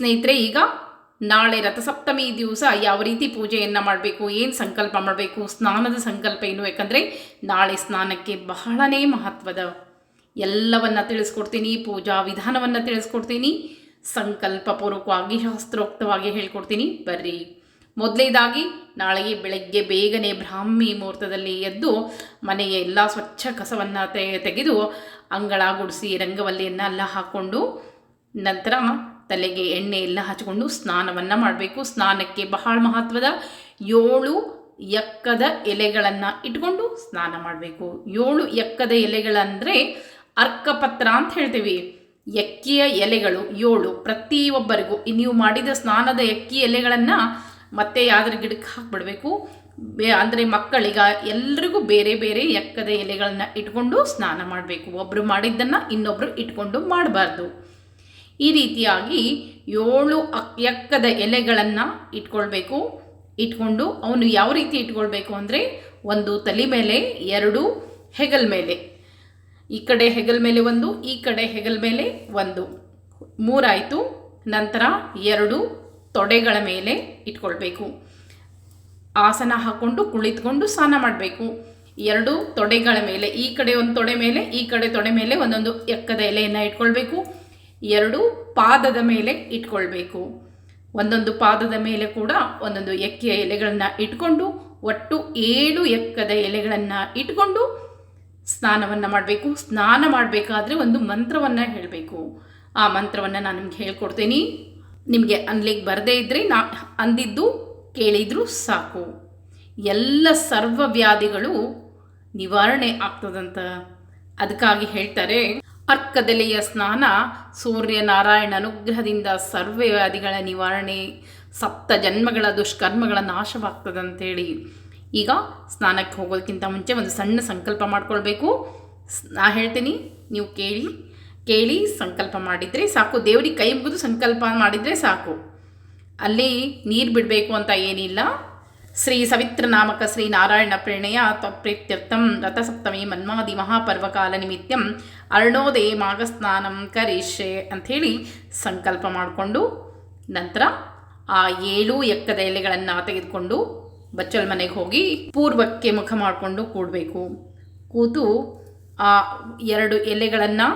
ಸ್ನೇಹಿತರೆ, ಈಗ ನಾಳೆ ರಥಸಪ್ತಮಿ ದಿವಸ ಯಾವ ರೀತಿ ಪೂಜೆಯನ್ನು ಮಾಡಬೇಕು, ಏನು ಸಂಕಲ್ಪ ಮಾಡಬೇಕು, ಸ್ನಾನದ ಸಂಕಲ್ಪ ಏನು? ಯಾಕಂದರೆ ನಾಳೆ ಸ್ನಾನಕ್ಕೆ ಬಹಳನೇ ಮಹತ್ವದ ಎಲ್ಲವನ್ನು ತಿಳಿಸ್ಕೊಡ್ತೀನಿ, ಪೂಜಾ ವಿಧಾನವನ್ನು ತಿಳಿಸ್ಕೊಡ್ತೀನಿ, ಸಂಕಲ್ಪಪೂರ್ವಕವಾಗಿ, ಶಾಸ್ತ್ರೋಕ್ತವಾಗಿ ಹೇಳ್ಕೊಡ್ತೀನಿ. ಬರ್ರಿ. ಮೊದಲೇದಾಗಿ ನಾಳೆಗೆ ಬೆಳಗ್ಗೆ ಬೇಗನೆ ಬ್ರಾಹ್ಮಿ ಮುಹೂರ್ತದಲ್ಲಿ ಎದ್ದು ಮನೆಯ ಎಲ್ಲ ಸ್ವಚ್ಛ ಕಸವನ್ನು ತೆಗೆದು ಅಂಗಳ ಗುಡಿಸಿ, ರಂಗವಲ್ಲಿಯನ್ನು ಎಲ್ಲ ಹಾಕ್ಕೊಂಡು ನಂತರ ತಲೆಗೆ ಎಣ್ಣೆ ಎಲ್ಲ ಹಚ್ಕೊಂಡು ಸ್ನಾನವನ್ನು ಮಾಡಬೇಕು. ಸ್ನಾನಕ್ಕೆ ಬಹಳ ಮಹತ್ವದ ಏಳು ಎಕ್ಕದ ಎಲೆಗಳನ್ನು ಇಟ್ಕೊಂಡು ಸ್ನಾನ ಮಾಡಬೇಕು. ಏಳು ಎಕ್ಕದ ಎಲೆಗಳಂದರೆ ಅರ್ಕಪತ್ರ ಅಂತ ಹೇಳ್ತೀವಿ. ಎಕ್ಕಿಯ ಎಲೆಗಳು ಏಳು. ಪ್ರತಿಯೊಬ್ಬರಿಗೂ ನೀವು ಮಾಡಿದ ಸ್ನಾನದ ಎಕ್ಕಿ ಎಲೆಗಳನ್ನು ಮತ್ತೆ ಯಾವ್ದ್ರ ಗಿಡಕ್ಕೆ ಹಾಕ್ಬಿಡ್ಬೇಕು. ಬೇ ಅಂದರೆ ಮಕ್ಕಳಿಗ ಎಲ್ರಿಗೂ ಬೇರೆ ಬೇರೆ ಎಕ್ಕದ ಎಲೆಗಳನ್ನ ಇಟ್ಕೊಂಡು ಸ್ನಾನ ಮಾಡಬೇಕು. ಒಬ್ಬರು ಮಾಡಿದ್ದನ್ನು ಇನ್ನೊಬ್ಬರು ಇಟ್ಕೊಂಡು ಮಾಡಬಾರ್ದು. ಈ ರೀತಿಯಾಗಿ ಏಳು ಎಕ್ಕದ ಎಲೆಗಳನ್ನು ಇಟ್ಕೊಳ್ಬೇಕು. ಇಟ್ಕೊಂಡು ಅವನು ಯಾವ ರೀತಿ ಇಟ್ಕೊಳ್ಬೇಕು ಅಂದರೆ ಒಂದು ತಲೆ ಮೇಲೆ, ಎರಡು ಹೆಗಲ್ ಮೇಲೆ. ಈ ಕಡೆ ಹೆಗಲ್ ಮೇಲೆ ಒಂದು, ಈ ಕಡೆ ಹೆಗಲ್ ಮೇಲೆ ಒಂದು. ಮೂರಾಯಿತು. ನಂತರ ಎರಡು ತೊಡೆಗಳ ಮೇಲೆ ಇಟ್ಕೊಳ್ಬೇಕು. ಆಸನ ಹಾಕ್ಕೊಂಡು ಕುಳಿತುಕೊಂಡು ಸ್ನಾನ ಮಾಡಬೇಕು. ಎರಡು ತೊಡೆಗಳ ಮೇಲೆ, ಈ ಕಡೆ ಒಂದು ತೊಡೆ ಮೇಲೆ, ಈ ಕಡೆ ತೊಡೆ ಮೇಲೆ ಒಂದೊಂದು ಎಕ್ಕದ ಎಲೆಯನ್ನು ಇಟ್ಕೊಳ್ಬೇಕು. ಎರಡು ಪಾದದ ಮೇಲೆ ಇಟ್ಕೊಳ್ಬೇಕು. ಒಂದೊಂದು ಪಾದದ ಮೇಲೆ ಕೂಡ ಒಂದೊಂದು ಎಕ್ಕೆಯ ಎಲೆಗಳನ್ನು ಇಟ್ಕೊಂಡು, ಒಟ್ಟು ಏಳು ಎಕ್ಕದ ಎಲೆಗಳನ್ನು ಇಟ್ಕೊಂಡು ಸ್ನಾನವನ್ನು ಮಾಡಬೇಕು. ಸ್ನಾನ ಮಾಡಬೇಕಾದ್ರೆ ಒಂದು ಮಂತ್ರವನ್ನು ಹೇಳಬೇಕು. ಆ ಮಂತ್ರವನ್ನು ನಾನು ನಿಮ್ಗೆ ಹೇಳ್ಕೊಡ್ತೀನಿ. ನಿಮಗೆ ಅನ್ಲಿಕ್ಕೆ ಬರದೇ ಇದ್ದರೆ ನಾ ಅಂದಿದ್ದು ಕೇಳಿದರೂ ಸಾಕು. ಎಲ್ಲ ಸರ್ವ ವ್ಯಾಧಿಗಳು ನಿವಾರಣೆ ಆಗ್ತದಂತ ಅದಕ್ಕಾಗಿ ಹೇಳ್ತಾರೆ. ಅರ್ಕದೆಲೆಯ ಸ್ನಾನ, ಸೂರ್ಯನಾರಾಯಣ ಅನುಗ್ರಹದಿಂದ ಸರ್ವ ವ್ಯಾಧಿಗಳ ನಿವಾರಣೆ, ಸಪ್ತ ಜನ್ಮಗಳ ದುಷ್ಕರ್ಮಗಳ ನಾಶವಾಗ್ತದಂತೇಳಿ. ಈಗ ಸ್ನಾನಕ್ಕೆ ಹೋಗೋದಕ್ಕಿಂತ ಮುಂಚೆ ಒಂದು ಸಣ್ಣ ಸಂಕಲ್ಪ ಮಾಡ್ಕೊಳ್ಬೇಕು. ನಾ ಹೇಳ್ತೀನಿ, ನೀವು ಕೇಳಿ ಕೇಳಿ ಸಂಕಲ್ಪ ಮಾಡಿದರೆ ಸಾಕು. ದೇವರಿಗೆ ಕೈ ಮುಗಿದು ಸಂಕಲ್ಪ ಮಾಡಿದರೆ ಸಾಕು. ಅಲ್ಲಿ ನೀರು ಬಿಡಬೇಕು ಅಂತ ಏನಿಲ್ಲ. ಶ್ರೀ ಸವಿತ್ರ ನಾಮಕ ಶ್ರೀ ನಾರಾಯಣ ಪ್ರೇಣಯ ತ್ವಪ್ರೀತ್ಯರ್ಥಂ ರಥಸಪ್ತಮಿ ಮನ್ಮಾದಿ ಮಹಾಪರ್ವಕಾಲ ನಿಮಿತ್ತಂ ಅರ್ಣೋದಯ ಮಾಘಸ್ನಾನಂ ಕರಿಷ್ಯೆ ಅಂಥೇಳಿ ಸಂಕಲ್ಪ ಮಾಡಿಕೊಂಡು ನಂತರ ಆ ಏಳು ಎಕ್ಕದ ಎಲೆಗಳನ್ನು ತೆಗೆದುಕೊಂಡು ಬಚ್ಚಲ್ ಮನೆಗೆ ಹೋಗಿ ಪೂರ್ವಕ್ಕೆ ಮುಖ ಮಾಡಿಕೊಂಡು ಕೂಡಬೇಕು. ಕೂತು ಆ ಎರಡು ಎಲೆಗಳನ್ನು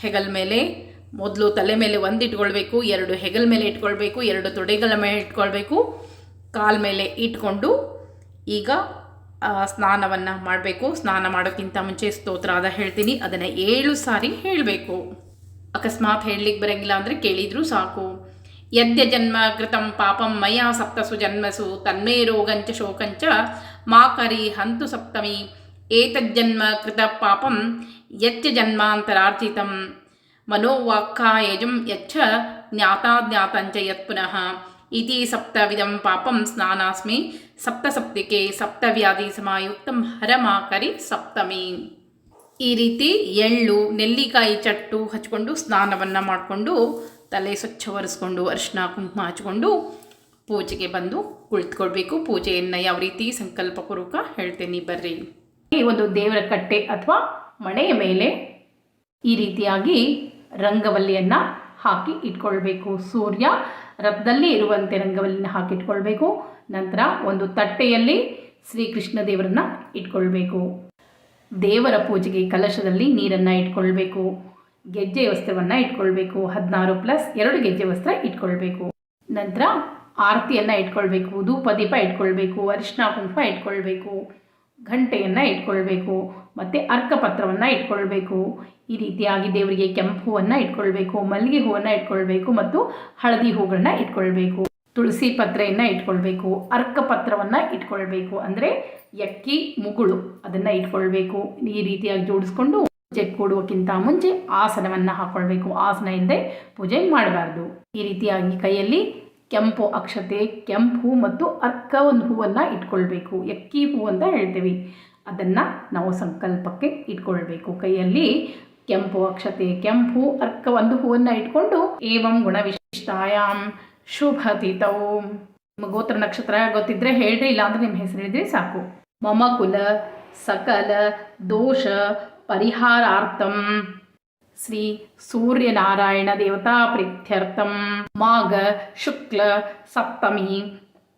ಹೆಗಲ ಮೇಲೆ, ಮೊದಲು ತಲೆ ಮೇಲೆ ಒಂದು ಇಟ್ಕೊಳ್ಬೇಕು, ಎರಡು ಹೆಗಲ ಮೇಲೆ ಇಟ್ಕೊಳ್ಬೇಕು, ಎರಡು ತೊಡೆಗಳ ಮೇಲೆ ಇಟ್ಕೊಳ್ಬೇಕು. ಕಾಲ ಮೇಲೆ ಇಟ್ಕೊಂಡು ಈಗ ಸ್ನಾನವನ್ನು ಮಾಡಬೇಕು. ಸ್ನಾನ ಮಾಡೋಕ್ಕಿಂತ ಮುಂಚೆ ಸ್ತೋತ್ರ ಅದ ಹೇಳ್ತೀನಿ. ಅದನ್ನು ಏಳು ಸಾರಿ ಹೇಳಬೇಕು. ಅಕಸ್ಮಾತ್ ಹೇಳಲಿಕ್ಕೆ ಬರಂಗಿಲ್ಲ ಅಂದರೆ ಕೇಳಿದರೂ ಸಾಕು. ಯದ್ಯ ಜನ್ಮ ಕೃತಂ ಪಾಪಂ ಮಯ ಸಪ್ತಸು ಜನ್ಮಸು ತನ್ಮೇ ರೋಗಂಚ ಶೋಕಂಚ ಮಾ ಕರಿ ಹಂತು ಸಪ್ತಮಿ ಏತಜ್ಜನ್ಮ ಕೃತ ಪಾಪಂ ಯಚ್ಚ ಜನ್ಮಾಂತರಾರ್ಜಿತಂ. ಮನೋವಾಕ್ಕಾಯಜಂ ಯಚ್ಚ ಜ್ಞಾತಾಜ್ಞಾತಂಚ ಯತ್ ಪುನಃ ಇತಿ ಸಪ್ತವಿಧಂ ಪಾಪಂ ಸ್ನಾನಾಸ್ಮಿ ಸಪ್ತಸಪ್ತಿಕೆ ಸಪ್ತವ್ಯಾಧಿ ಸಮಾಯುಕ್ತಂ ಹರಮಾಕರಿ ಸಪ್ತಮಿ ಈ ರೀತಿ ಎಳ್ಳು, ನೆಲ್ಲಿಕಾಯಿ ಚಟ್ಟು ಹಚ್ಕೊಂಡು ಸ್ನಾನವನ್ನು ಮಾಡಿಕೊಂಡು ತಲೆ ಸ್ವಚ್ಛ ಒರೆಸ್ಕೊಂಡು ಅರಿಶಿನ ಕುಂಕುಮ ಹಚ್ಕೊಂಡು ಪೂಜೆಗೆ ಬಂದು ಕುಳಿತುಕೊಳ್ಬೇಕು. ಪೂಜೆಯನ್ನು ಯಾವ ರೀತಿ ಸಂಕಲ್ಪಪೂರ್ವಕ ಹೇಳ್ತೇನೆ ಬರ್ರಿ. ಈ ಒಂದು ದೇವರ ಕಟ್ಟೆ ಅಥವಾ ಮಣೆಯ ಮೇಲೆ ಈ ರೀತಿಯಾಗಿ ರಂಗವಲ್ಲಿಯನ್ನು ಹಾಕಿ ಇಟ್ಕೊಳ್ಬೇಕು. ಸೂರ್ಯ ರಥದಲ್ಲಿ ಇರುವಂತೆ ರಂಗವಲ್ಲಿನ ಹಾಕಿ ಇಟ್ಕೊಳ್ಬೇಕು. ನಂತರ ಒಂದು ತಟ್ಟೆಯಲ್ಲಿ ಶ್ರೀಕೃಷ್ಣ ದೇವರನ್ನ ಇಟ್ಕೊಳ್ಬೇಕು. ದೇವರ ಪೂಜೆಗೆ ಕಲಶದಲ್ಲಿ ನೀರನ್ನು ಇಟ್ಕೊಳ್ಬೇಕು. ಗೆಜ್ಜೆ ವಸ್ತ್ರವನ್ನು ಇಟ್ಕೊಳ್ಬೇಕು. ಹದಿನಾರು ಪ್ಲಸ್ ಎರಡು ಗೆಜ್ಜೆ ವಸ್ತ್ರ ಇಟ್ಕೊಳ್ಬೇಕು. ನಂತರ ಆರತಿಯನ್ನು ಇಟ್ಕೊಳ್ಬೇಕು. ಧೂಪ ದೀಪ ಇಟ್ಕೊಳ್ಬೇಕು. ಅರಿಶಿನ ಕುಂಕುಮ ಇಟ್ಕೊಳ್ಬೇಕು. ಘಂಟೆಯನ್ನು ಇಟ್ಕೊಳ್ಬೇಕು. ಮತ್ತು ಅರ್ಕಪತ್ರವನ್ನು ಇಟ್ಕೊಳ್ಬೇಕು. ಈ ರೀತಿಯಾಗಿ ದೇವರಿಗೆ ಕೆಂಪು ಹೂವನ್ನು ಇಟ್ಕೊಳ್ಬೇಕು, ಮಲ್ಲಿಗೆ ಹೂವನ್ನು ಇಟ್ಕೊಳ್ಬೇಕು ಮತ್ತು ಹಳದಿ ಹೂಗಳನ್ನ ಇಟ್ಕೊಳ್ಬೇಕು. ತುಳಸಿ ಪತ್ರೆಯನ್ನು ಇಟ್ಕೊಳ್ಬೇಕು, ಅರ್ಕ ಪತ್ರವನ್ನು ಇಟ್ಕೊಳ್ಬೇಕು. ಅಂದರೆ ಎಕ್ಕಿ, ಮುಗುಳು ಅದನ್ನು ಇಟ್ಕೊಳ್ಬೇಕು. ಈ ರೀತಿಯಾಗಿ ಜೋಡಿಸ್ಕೊಂಡು ಪೂಜೆ ಕೂಡುವಕ್ಕಿಂತ ಮುಂಚೆ ಆಸನವನ್ನು ಹಾಕ್ಕೊಳ್ಬೇಕು ಆಸನ ಇಲ್ಲದೆ ಪೂಜೆ ಮಾಡಬಾರ್ದು. ಈ ರೀತಿಯಾಗಿ ಕೈಯಲ್ಲಿ ಕೆಂಪು ಅಕ್ಷತೆ, ಕೆಂಪು ಮತ್ತು ಅರ್ಕ ಒಂದು ಹೂವನ್ನು ಇಟ್ಕೊಳ್ಬೇಕು. ಎಕ್ಕಿ ಹೂ ಅಂತ ಹೇಳ್ತೀವಿ. ಅದನ್ನು ನಾವು ಸಂಕಲ್ಪಕ್ಕೆ ಇಟ್ಕೊಳ್ಬೇಕು. ಕೈಯಲ್ಲಿ ಕೆಂಪು ಅಕ್ಷತೆ, ಕೆಂಪು ಅರ್ಕ ಒಂದು ಹೂವನ್ನು ಇಟ್ಕೊಂಡು ಏವಂ ಗುಣ ವಿಶಿಷ್ಟಾಯಾಮ್ ನಿಮ್ಮ ಗೋತ್ರ ನಕ್ಷತ್ರ ಗೊತ್ತಿದ್ರೆ ಹೇಳ್ರಿ, ಇಲ್ಲಾಂದ್ರೆ ನಿಮ್ಮ ಹೆಸರು ಹೇಳಿದ್ರೆ ಸಾಕು. ಮಮಕುಲ, ಸಕಲ, ದೋಷ, ಪರಿಹಾರಾರ್ಥಂ. ಶ್ರೀ ಸೂರ್ಯನಾರಾಯಣ ದೇವತಾ ಪ್ರೀತ್ಯರ್ಥಂ. ಮಾಘ, ಶುಕ್ಲ, ಸಪ್ತಮಿ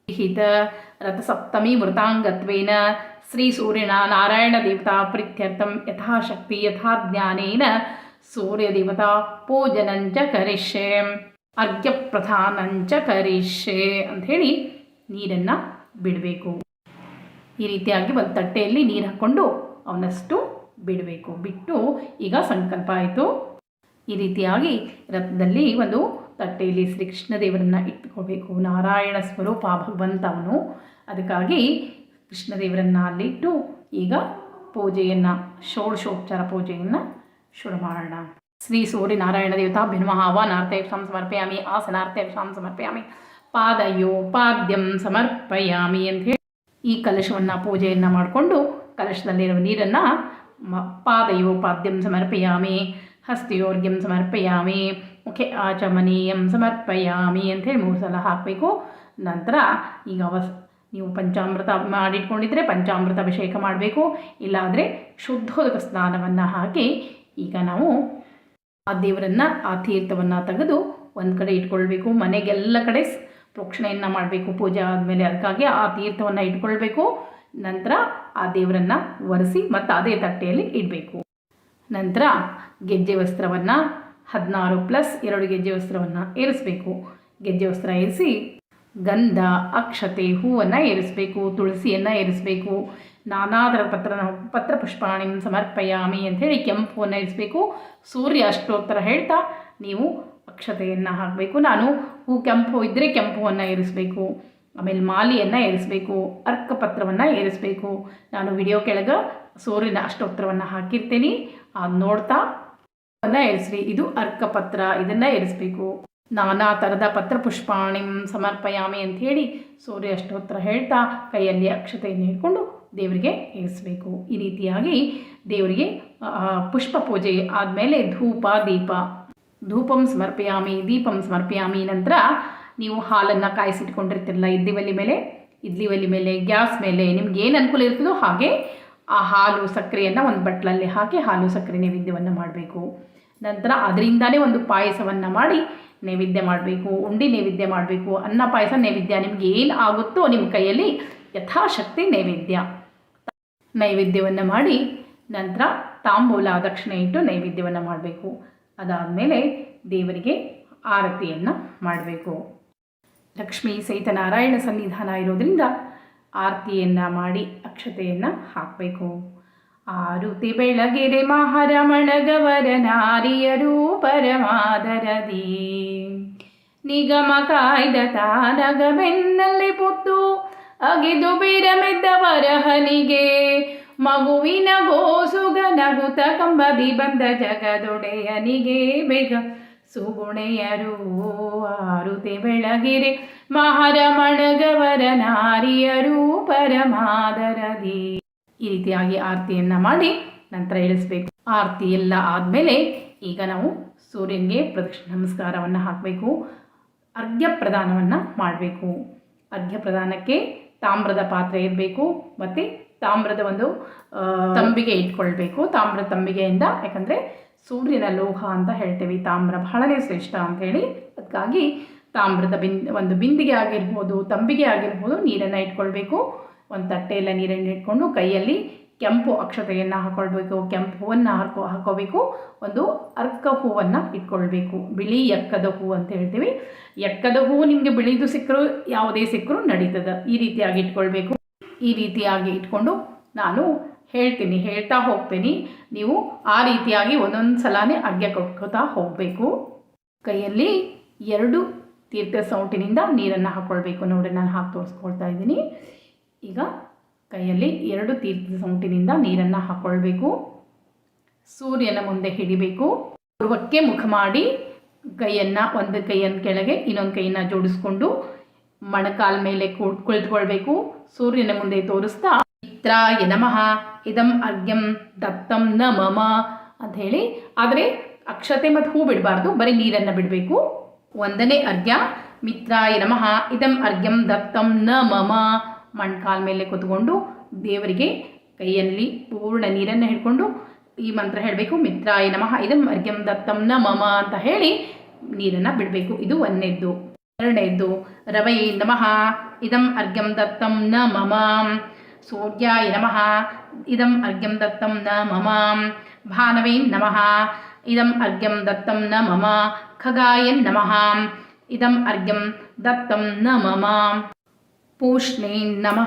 ಹಿತ ರಥಸಪ್ತಮಿ ವೃತಾಂಗತ್ವೇನ ಶ್ರೀ ಸೂರ್ಯನ ನಾರಾಯಣ ದೇವತಾ ಪ್ರೀತ್ಯರ್ಥಂ ಯಥಾಶಕ್ತಿ ಯಥಾ ಜ್ಞಾನೇನ ಸೂರ್ಯದೇವತಾ ಪೂಜನಂಚ ಕರಿಷ್ಯೆ ಅರ್ಘ್ಯ ಪ್ರಧಾನಂಚ ಕರಿಷ್ಯೆ ಅಂಥೇಳಿ ನೀರನ್ನು ಬಿಡಬೇಕು. ಈ ರೀತಿಯಾಗಿ ಒಂದು ತಟ್ಟೆಯಲ್ಲಿ ನೀರು ಹಾಕ್ಕೊಂಡು ಅವನಷ್ಟು ಬಿಡಬೇಕು. ಬಿಟ್ಟು ಈಗ ಸಂಕಲ್ಪ ಆಯಿತು. ಈ ರೀತಿಯಾಗಿ ರಥದಲ್ಲಿ ಒಂದು ತಟ್ಟೆಯಲ್ಲಿ ಶ್ರೀ ಕೃಷ್ಣದೇವರನ್ನು ಇಟ್ಟುಕೊಳ್ಬೇಕು ನಾರಾಯಣ ಸ್ವರೂಪ ಭಗವಂತ ಅವನು ಅದಕ್ಕಾಗಿ ಕೃಷ್ಣದೇವರನ್ನು ಅಲ್ಲಿಟ್ಟು ಈಗ ಪೂಜೆಯನ್ನು, ಷೋಡಶೋಪಚಾರ ಪೂಜೆಯನ್ನು ಶುರು ಮಾಡೋಣ. ಶ್ರೀ ಸೂರ್ಯನಾರಾಯಣ ದೇವತಾಭ್ಯ ನಮಃ. ಆಹ್ವಾನಾರ್ಥೇಕ್ಷಾಂ ಸಮರ್ಪಯಾಮಿ ಆಸನಾರ್ಥೇಕ್ಷಾಂ ಸಮರ್ಪಯಾಮಿ. ಪಾದಯೋ ಪಾದ್ಯಂ ಸಮರ್ಪಯಾಮಿ ಅಂತ ಹೇಳಿ ಈ ಕಲಶವನ್ನು ಪೂಜೆಯನ್ನು ಮಾಡಿಕೊಂಡು ಕಲಶದಲ್ಲಿರುವ ನೀರನ್ನು ಮ ಪಾದಯೋ ಪಾದ್ಯಂ ಸಮರ್ಪಯಾಮಿ, ಹಸ್ತಿಯೋರ್ಗ್ಯಂ ಸಮರ್ಪಯಾಮಿ ಮುಖೆ ಆಚಮನೀಯಂ ಸಮರ್ಪಯಾಮಿ ಅಂಥೇಳಿ ಮೂರು ಸಲ ಹಾಕಬೇಕು. ನಂತರ ಈಗ ವಸ್ ನೀವು ಪಂಚಾಮೃತ ಮಾಡಿಟ್ಕೊಂಡಿದ್ರೆ ಪಂಚಾಮೃತ ಅಭಿಷೇಕ ಮಾಡಬೇಕು. ಇಲ್ಲಾಂದರೆ ಶುದ್ಧೋದಕ ಸ್ನಾನವನ್ನು ಹಾಕಿ ಈಗ ನಾವು ಆ ದೇವರನ್ನು, ಆ ತೀರ್ಥವನ್ನು ತೆಗೆದು ಒಂದು ಕಡೆ ಇಟ್ಕೊಳ್ಬೇಕು. ಮನೆಗೆಲ್ಲ ಕಡೆ ಪ್ರೋಕ್ಷಣೆಯನ್ನು ಮಾಡಬೇಕು. ಪೂಜೆ ಆದಮೇಲೆ ಅದಕ್ಕಾಗಿ ಆ ತೀರ್ಥವನ್ನು ಇಟ್ಕೊಳ್ಬೇಕು. ನಂತರ ಆ ದೇವರನ್ನು ಒರೆಸಿ ಮತ್ತು ಅದೇ ತಟ್ಟೆಯಲ್ಲಿ ಇಡಬೇಕು. ನಂತರ ಗೆಜ್ಜೆ ವಸ್ತ್ರವನ್ನು ಹದಿನಾರು ಪ್ಲಸ್ ಎರಡು ಗೆಜ್ಜೆ ವಸ್ತ್ರವನ್ನು ಏರಿಸಬೇಕು. ಗೆಜ್ಜೆ ವಸ್ತ್ರ ಏರಿಸಿ ಗಂಧ, ಅಕ್ಷತೆ, ಹೂವನ್ನು ಏರಿಸಬೇಕು, ತುಳಸಿಯನ್ನು ಏರಿಸಬೇಕು. ನಾನಾ ಥರ ಪತ್ರ ಪತ್ರ ಪುಷ್ಪಾಣಿ, ಸಮರ್ಪಯಾಮಿ ಅಂಥೇಳಿ ಕೆಂಪುವನ್ನು ಏರಿಸಬೇಕು. ಸೂರ್ಯ ಅಷ್ಟೋತ್ತರ ಹೇಳ್ತಾ ನೀವು ಅಕ್ಷತೆಯನ್ನು ಹಾಕಬೇಕು. ನಾನು ಹೂ ಕೆಂಪು ಇದ್ದರೆ ಕೆಂಪುವನ್ನು ಏರಿಸಬೇಕು. ಆಮೇಲೆ ಮಾಲಿಯನ್ನು ಏರಿಸಬೇಕು. ಅರ್ಕಪತ್ರವನ್ನು ಏರಿಸಬೇಕು. ನಾನು ವಿಡಿಯೋ ಕೆಳಗೆ ಸೂರ್ಯನ ಅಷ್ಟೋತ್ತರವನ್ನು ಹಾಕಿರ್ತೀನಿ. ಅದು ನೋಡ್ತಾ ಏರಿಸ್ರಿ ಇದು ಅರ್ಕಪತ್ರ. ಇದನ್ನು ಏರಿಸ್ಬೇಕು ನಾನಾ ಥರದ ಪತ್ರ ಪುಷ್ಪಾಣಿ ಸಮರ್ಪಯಾಮಿ ಅಂಥೇಳಿ ಸೂರ್ಯ ಅಷ್ಟೋತ್ತರ ಹೇಳ್ತಾ ಕೈಯಲ್ಲಿ ಅಕ್ಷತೆಯನ್ನು ಹಿಡ್ಕೊಂಡು ದೇವರಿಗೆ ಏರಿಸ್ಬೇಕು ಈ ರೀತಿಯಾಗಿ ದೇವರಿಗೆ ಪುಷ್ಪ ಪೂಜೆ ಆದಮೇಲೆ ಧೂಪ, ದೀಪ. ಧೂಪಂ ಸಮರ್ಪಯಾಮಿ, ದೀಪಂ ಸಮರ್ಪಯಾಮಿ ನಂತರ ನೀವು ಹಾಲನ್ನು ಕಾಯಿಸಿಟ್ಕೊಂಡಿರ್ತಿರಲ್ಲ ಇಡ್ಲಿ ಒಲಿ ಮೇಲೆ ಇದ್ಲಿ ಒಲಿ ಮೇಲೆ, ಗ್ಯಾಸ್ ಮೇಲೆ ನಿಮ್ಗೆ ಏನು ಅನುಕೂಲ ಇರ್ತದೋ ಹಾಗೆ ಆ ಹಾಲು ಸಕ್ಕರೆಯನ್ನು ಒಂದು ಬಟ್ಲಲ್ಲಿ ಹಾಕಿ ಹಾಲು ಸಕ್ಕರೆ ನೈವೇದ್ಯವನ್ನು ಮಾಡಬೇಕು. ನಂತರ ಅದರಿಂದನೇ ಒಂದು ಪಾಯಸವನ್ನು ಮಾಡಿ ನೈವೇದ್ಯ ಮಾಡಬೇಕು. ಉಂಡಿ ನೈವೇದ್ಯ ಮಾಡಬೇಕು. ಅನ್ನ ಪಾಯಸ ನೈವೇದ್ಯ ನಿಮ್ಗೆ ಏನು ಆಗುತ್ತೋ ನಿಮ್ಮ ಕೈಯಲ್ಲಿ ಯಥಾಶಕ್ತಿ ನೈವೇದ್ಯ. ನೈವೇದ್ಯವನ್ನು ಮಾಡಿ ನಂತರ ತಾಂಬೂಲ ದಕ್ಷಿಣೆ ಇಟ್ಟು ನೈವೇದ್ಯವನ್ನು ಮಾಡಬೇಕು. ಅದಾದಮೇಲೆ ದೇವರಿಗೆ ಆರತಿಯನ್ನು ಮಾಡಬೇಕು. ಲಕ್ಷ್ಮೀ ಸಹಿತ ನಾರಾಯಣ ಸನ್ನಿಧಾನ ಇರೋದ್ರಿಂದ ಆರತಿಯನ್ನು ಮಾಡಿ ಅಕ್ಷತೆಯನ್ನು ಹಾಕಬೇಕು. ಆರುತಿ ಬೆಳಗೆರೆ ಮಹಾರಮಣಗವರ ನಾರಿಯರು ಪರಮಾದರದಿ. ನಿಗಮ ಕಾಯ್ದ ತಾನಗ ಬೆನ್ನಲ್ಲಿ ಪುತ್ತು, ಅಗಿದು ಬಿರಮೆದ್ದವರ ಹನಿಗೆ ಮಗುವಿನ ಗೋಸುಗ ನಗುತ ಕಂಬದಿ ಬಂದ ಜಗದೊಡೆಯನಿಗೆ ಬೇಗ ಸುಗುಣೆಯರು ಆರುತೆ ಬೆಳಗಿರಿ ಮಹರಮಣಗವರ ನಾರಿಯರು ಪರಮಾದರದಿ. ಈ ರೀತಿಯಾಗಿ ಆರತಿಯನ್ನು ಮಾಡಿ ನಂತರ ಇಳಿಸ್ಬೇಕು. ಆರತಿ ಎಲ್ಲ ಆದಮೇಲೆ ಈಗ ನಾವು ಸೂರ್ಯನಿಗೆ ಪ್ರದಕ್ಷಿಣ ನಮಸ್ಕಾರವನ್ನು ಹಾಕಬೇಕು. ಅರ್ಘ್ಯ ಪ್ರದಾನವನ್ನು ಮಾಡಬೇಕು. ಅರ್ಘ್ಯ ಪ್ರದಾನಕ್ಕೆ ತಾಮ್ರದ ಪಾತ್ರೆ ಇರಬೇಕು. ಮತ್ತು ತಾಮ್ರದ ಒಂದು ತಂಬಿಗೆ ಇಟ್ಕೊಳ್ಬೇಕು. ತಾಮ್ರದ ತಂಬಿಗೆಯಿಂದ ಯಾಕಂದರೆ ಸೂರ್ಯನ ಲೋಹ ಅಂತ ಹೇಳ್ತೀವಿ ತಾಮ್ರ ಬಹಳನೇ ಶ್ರೇಷ್ಠ ಅಂಥೇಳಿ ಅದಕ್ಕಾಗಿ ತಾಮ್ರದ ಬಿನ್ ಒಂದು ಬಿಂದಿಗೆ ಆಗಿರ್ಬೋದು, ತಂಬಿಗೆ ಆಗಿರ್ಬೋದು ನೀರನ್ನು ಇಟ್ಕೊಳ್ಬೇಕು. ಒಂದು ತಟ್ಟೆಯೆಲ್ಲ ನೀರನ್ನು ಇಟ್ಕೊಂಡು ಕೈಯಲ್ಲಿ ಕೆಂಪು ಅಕ್ಷತೆಯನ್ನು ಹಾಕೊಳ್ಬೇಕು, ಕೆಂಪು ಹೂವನ್ನು ಹಾಕೋ, ಹಾಕೋಬೇಕು. ಒಂದು ಅರ್ಕ ಹೂವನ್ನು ಇಟ್ಕೊಳ್ಬೇಕು. ಬಿಳಿ ಎಕ್ಕದ ಹೂ ಅಂತ ಹೇಳ್ತೀವಿ. ಎಕ್ಕದ ಹೂವು ನಿಮಗೆ ಬಿಳಿದು ಸಿಕ್ಕರೂ, ಯಾವುದೇ ಸಿಕ್ಕರೂ ನಡೀತದೆ. ಈ ರೀತಿಯಾಗಿ ಇಟ್ಕೊಳ್ಬೇಕು. ಈ ರೀತಿಯಾಗಿ ಇಟ್ಕೊಂಡು ನಾನು ಹೇಳ್ತೀನಿ, ಹೇಳ್ತಾ ಹೋಗ್ತೀನಿ. ನೀವು ಆ ರೀತಿಯಾಗಿ ಒಂದೊಂದು ಸಲನೇ ಅರ್ಘ್ಯ ಕೊಟ್ಕೋತಾ ಹೋಗಬೇಕು. ಕೈಯಲ್ಲಿ ಎರಡು ತೀರ್ಥ ಸೌಟಿನಿಂದ ನೀರನ್ನು ಹಾಕ್ಕೊಳ್ಬೇಕು ನೋಡಿ, ನಾನು ಹಾಕಿ ತೋರಿಸ್ಕೊಳ್ತಾ ಇದ್ದೀನಿ. ಈಗ ಕೈಯಲ್ಲಿ ಎರಡು ತೀರ್ಥ ಸೌಟಿನಿಂದ ನೀರನ್ನು ಹಾಕ್ಕೊಳ್ಬೇಕು ಸೂರ್ಯನ ಮುಂದೆ ಹಿಡಿಬೇಕು. ಪೂರ್ವಕ್ಕೆ ಮುಖ ಮಾಡಿ ಕೈಯನ್ನು ಒಂದು ಕೈಯನ್ನು ಕೆಳಗೆ ಇನ್ನೊಂದು ಕೈಯನ್ನು ಜೋಡಿಸ್ಕೊಂಡು ಮಣಕಾಲ ಮೇಲೆ ಕುಳಿತುಕೊಳ್ಬೇಕು. ಸೂರ್ಯನ ಮುಂದೆ ತೋರಿಸ್ತಾ, ಮಿತ್ರಾಯ ನಮಃ. ಇದಂ ಅರ್ಘ್ಯಂ ದತ್ತಂ ನ ಮಮ ಅಂತ ಹೇಳಿ. ಆದರೆ ಅಕ್ಷತೆ ಮತ್ತು ಹೂ ಬಿಡಬಾರ್ದು, ಬರೀ ನೀರನ್ನು ಬಿಡಬೇಕು. ಒಂದನೇ ಅರ್ಘ್ಯ, ಮಿತ್ರಾಯ ನಮಃ, ಇದಂ ಅರ್ಘ್ಯಂ ದತ್ತಂ ನ ಮಮ ಮಣ್ಕಾಲ್ ಮೇಲೆ ಕೂತ್ಕೊಂಡು ದೇವರಿಗೆ ಕೈಯಲ್ಲಿ ಪೂರ್ಣ ನೀರನ್ನು ಹಿಡ್ಕೊಂಡು ಈ ಮಂತ್ರ ಹೇಳಬೇಕು, ಮಿತ್ರಾಯ ನಮಃ, ಇದಂ ಅರ್ಘ್ಯಂ ದತ್ತಂ ನ ಮಮ ಅಂತ ಹೇಳಿ ನೀರನ್ನು ಬಿಡಬೇಕು. ಇದು ಒಂದನೇದ್ದು ಎರಡನೇದ್ದು ರವೈ ನಮಃ, ಇದಂ ಅರ್ಘ್ಯಂ ದತ್ತಂ ನ ಮಮ ಸೂರ್ಯಾಯ ನಮಃ ఇదం అర్ఘ్యం దత్తం న మమాం భానవీం నమ ఇదం అర్ఘ్యం దత్తం న మమ ఖగాయన్ నమ ఇదం అర్ఘ్యం దత్తం న మమ పూష్ణే నమ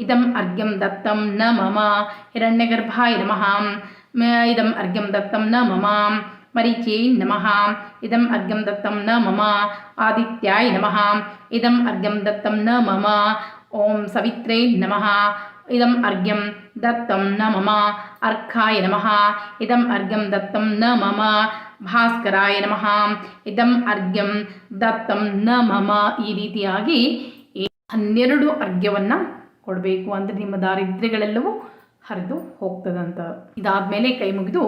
ఇదం అర్ఘ్యం దత్తం న మమ హిరణ్యగర్భాయ నమ ఇదం అర్ఘ్యం దత్తం న మమ మరీచే నమ ఇదం అర్ఘ్యం దత్తం న మమ ఆదిత్యాయ నమ ఇదం అర్ఘ్యం దత్తం న మమ ఓం సవిత్రే నమ ಇದಂ ಅರ್ಘ್ಯಂ ದತ್ತಂ ನ ಮಮ ಅರ್ಘಾಯ ನಮಃ ಇದಂ ಅರ್ಘ್ಯಂ ದತ್ತಂ ನ ಮಮ ಭಾಸ್ಕರಾಯ ನಮಃ ಇದಂ ಅರ್ಘ್ಯಂ ದತ್ತಂ ನ ಮಮ ಈ ರೀತಿಯಾಗಿ ಹನ್ನೆರಡು ಅರ್ಘ್ಯವನ್ನು ಕೊಡಬೇಕು ಅಂದರೆ ನಿಮ್ಮ ದಾರಿದ್ರ್ಯಗಳೆಲ್ಲವೂ ಹರಿದು ಹೋಗ್ತದಂತ. ಇದಾದ ಮೇಲೆ ಕೈ ಮುಗಿದು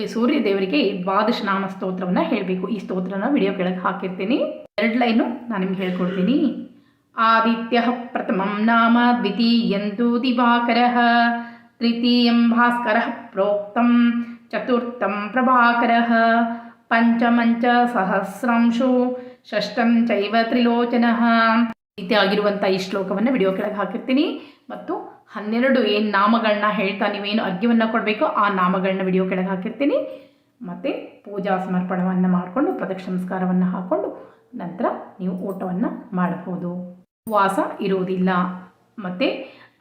ಈ ಸೂರ್ಯ ದೇವರಿಗೆ ದ್ವಾದಶ ನಾಮ ಸ್ತೋತ್ರವನ್ನು ಹೇಳಬೇಕು. ಈ ಸ್ತೋತ್ರನ ವಿಡಿಯೋ ಕೆಳಗೆ ಹಾಕಿರ್ತೀನಿ. ಎರಡು ಲೈನು ನಾನು ನಿಮ್ಗೆ ಹೇಳ್ಕೊಡ್ತೀನಿ. ಆದಿತ್ಯ ಪ್ರಥಮಂ ನಾಮ ದ್ವಿತೀಯಂತು ದಿವಾಕರ ತೃತೀಯಂ ಭಾಸ್ಕರಃ ಪ್ರೋಕ್ತಂ ಚತುರ್ಥಂ ಪ್ರಭಾಕರ ಪಂಚಮಂಚ ಸಹಸ್ರಾಂಶು ಷಷ್ಠಂ ಚೈವ ತ್ರಿಲೋಚನಃ ರೀತಿಯಾಗಿರುವಂಥ ಈ ಶ್ಲೋಕವನ್ನು ವಿಡಿಯೋ ಕೆಳಗೆ ಹಾಕಿರ್ತೀನಿ. ಮತ್ತು ಹನ್ನೆರಡು ಏನು ನಾಮಗಳನ್ನ ಹೇಳ್ತಾ ನೀವೇನು ಅರ್ಘ್ಯವನ್ನು ಕೊಡಬೇಕು ಆ ನಾಮಗಳನ್ನ ವಿಡಿಯೋ ಕೆಳಗೆ ಹಾಕಿರ್ತೀನಿ. ಮತ್ತು ಪೂಜಾ ಸಮರ್ಪಣವನ್ನು ಮಾಡಿಕೊಂಡು ಪ್ರದಕ್ಷಿಣ ನಮಸ್ಕಾರವನ್ನು ಹಾಕ್ಕೊಂಡು ನಂತರ ನೀವು ಊಟವನ್ನು ಮಾಡಬಹುದು ವಾಸ ಇರುವುದಿಲ್ಲ. ಮತ್ತು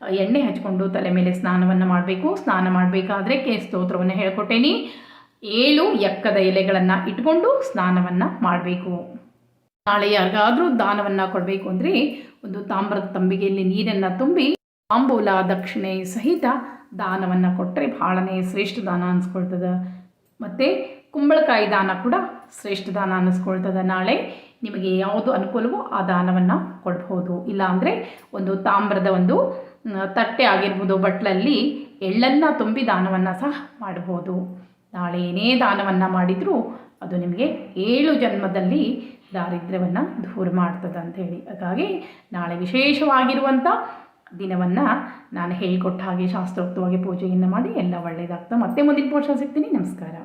ಎಣ್ಣೆ ಹಚ್ಕೊಂಡು ತಲೆ ಮೇಲೆ ಸ್ನಾನವನ್ನು ಮಾಡಬೇಕು. ಸ್ನಾನ ಮಾಡಬೇಕಾದ್ರೆ ಕೆ ಸ್ತೋತ್ರವನ್ನು ಹೇಳ್ಕೊಟ್ಟೇನಿ. ಏಳು ಎಕ್ಕದ ಎಲೆಗಳನ್ನು ಇಟ್ಕೊಂಡು ಸ್ನಾನವನ್ನು ಮಾಡಬೇಕು. ನಾಳೆ ಯಾರಿಗಾದರೂ ದಾನವನ್ನು ಕೊಡಬೇಕು ಅಂದರೆ, ಒಂದು ತಾಮ್ರದ ತಂಬಿಗೆಯಲ್ಲಿ ನೀರನ್ನು ತುಂಬಿ, ತಾಂಬೂಲ ದಕ್ಷಿಣೆ ಸಹಿತ ದಾನವನ್ನು ಕೊಟ್ಟರೆ ಭಾಳನೇ ಶ್ರೇಷ್ಠ ದಾನ ಅನ್ಸ್ಕೊಳ್ತದೆ. ಮತ್ತು, ಕುಂಬಳಕಾಯಿ ದಾನ ಕೂಡ ಶ್ರೇಷ್ಠ ದಾನ ಅನ್ನಿಸ್ಕೊಳ್ತದೆ ನಾಳೆ. ನಿಮಗೆ ಯಾವುದು ಅನುಕೂಲವೋ ಆ ದಾನವನ್ನು ಕೊಡ್ಬೋದು. ಇಲ್ಲಾಂದರೆ ಒಂದು ತಾಮ್ರದ ಒಂದು ತಟ್ಟೆ ಆಗಿರ್ಬೋದು ಬಟ್ಲಲ್ಲಿ ಎಳ್ಳನ್ನು ತುಂಬಿ ದಾನವನ್ನು ಸಹ ಮಾಡ್ಬೋದು. ನಾಳೆ ಏನೇ ದಾನವನ್ನು ಮಾಡಿದರೂ ಅದು ನಿಮಗೆ ಏಳು ಜನ್ಮದಲ್ಲಿ ದಾರಿದ್ರ್ಯವನ್ನು ದೂರ ಮಾಡ್ತದೆ ಅಂಥೇಳಿ ಹಾಗಾಗಿ ನಾಳೆ ವಿಶೇಷವಾಗಿರುವಂಥ ದಿನವನ್ನು ನಾನು ಹೇಳಿಕೊಟ್ಟ ಹಾಗೆ ಶಾಸ್ತ್ರೋಕ್ತವಾಗಿ ಪೂಜೆಯನ್ನು ಮಾಡಿ ಎಲ್ಲ ಒಳ್ಳೆಯದಾಗ್ತದೆ ಮತ್ತೆ ಮುಂದಿನ ಪೋಷಣ ಸಿಗ್ತೀನಿ. ನಮಸ್ಕಾರ.